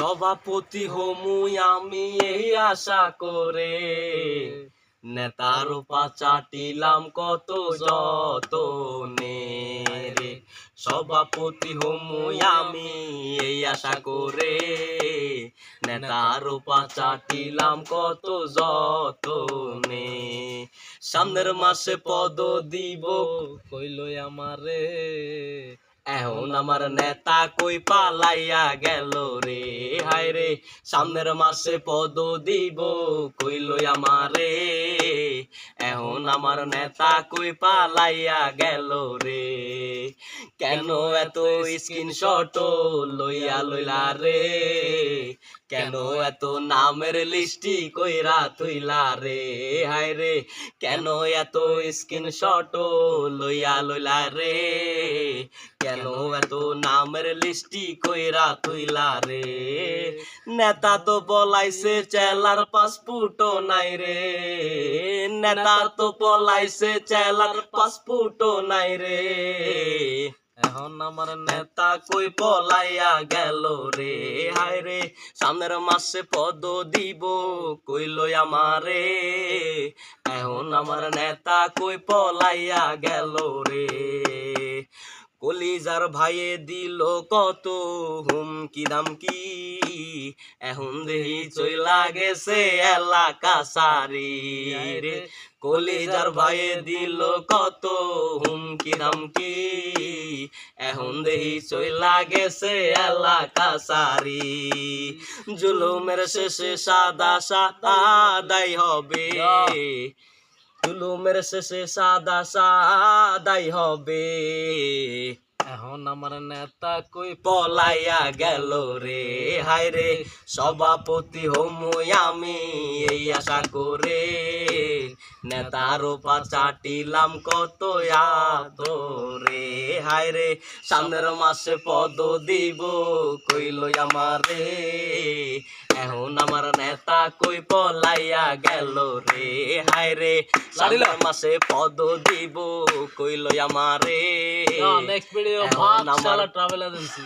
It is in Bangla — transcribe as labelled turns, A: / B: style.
A: সভাপতি হমুই, আমি এই আশা করে। নেতার চাটিলাম কত যত রে। সভাপতি হমুই, আমি এই আশা করে। নেতার চাটিলাম কত যত নে সামনের মাসে পদ দিব,
B: কইল আমারে।
A: এখন আমার নেতা কই পালাইয়া গেল রে? হায় রে, সামনের মাসে পদ দিব কইল আমারে? এখন আমার নেতা কই পালাইয়া গেল রে? কেন এত স্ক্রিনশট লইয়া লইলা রে? কেন এত নামের লিস্টি কইরা তুইলা রে? হায় রে, কেন এত স্ক্রিনশট লইয়া লইলা রে? কেন এত নামের লিস্টি কইরা তুইলা রে? নেতা তো বলাইছে চেলার পাসপোর্টও নাই রে। নেতা তো বলাইছে চেলার পাসপোর্টও নাই রে।
B: এখন আমার নেতা
A: কই পলাইয়া গেল রে? হায় রে, সামনের মাসে পদ দিব কইল আমারে? এখন আমার নেতা কই পলাইয়া গেল রে? কলিজার ভাইয়ে দিল কত হুমকি দামকি। এখন দেহি চইলা গেছে এলাকা সারি রে। কলিজার ভাইয়ে দিল কত হুমকি দামকি। এখন দেহি চইলা গেছে এলাকা সারি। জুলুমের শেষে সাদা সাদা সাদাই হবে। জুলুমের শেষে সাদা সাদাই হবে।
B: এখন আমার নেতা কই
A: পলাইয়া গেল রে? হায় রে, সভাপতি হমুই আমি এই আশা করে। নেতার পা চাটিলাম কত রে হায় রে, সামনের মাসে পদ দিব কইল আমারে। এখন আমার নেতা কই পলাইয়া গেল রে? হায় রে সামনের মাসে পদ দিব কইল আমারে?
B: নেক্সট ভিডিও ভাগশালা ট্রাভেল এজেন্সি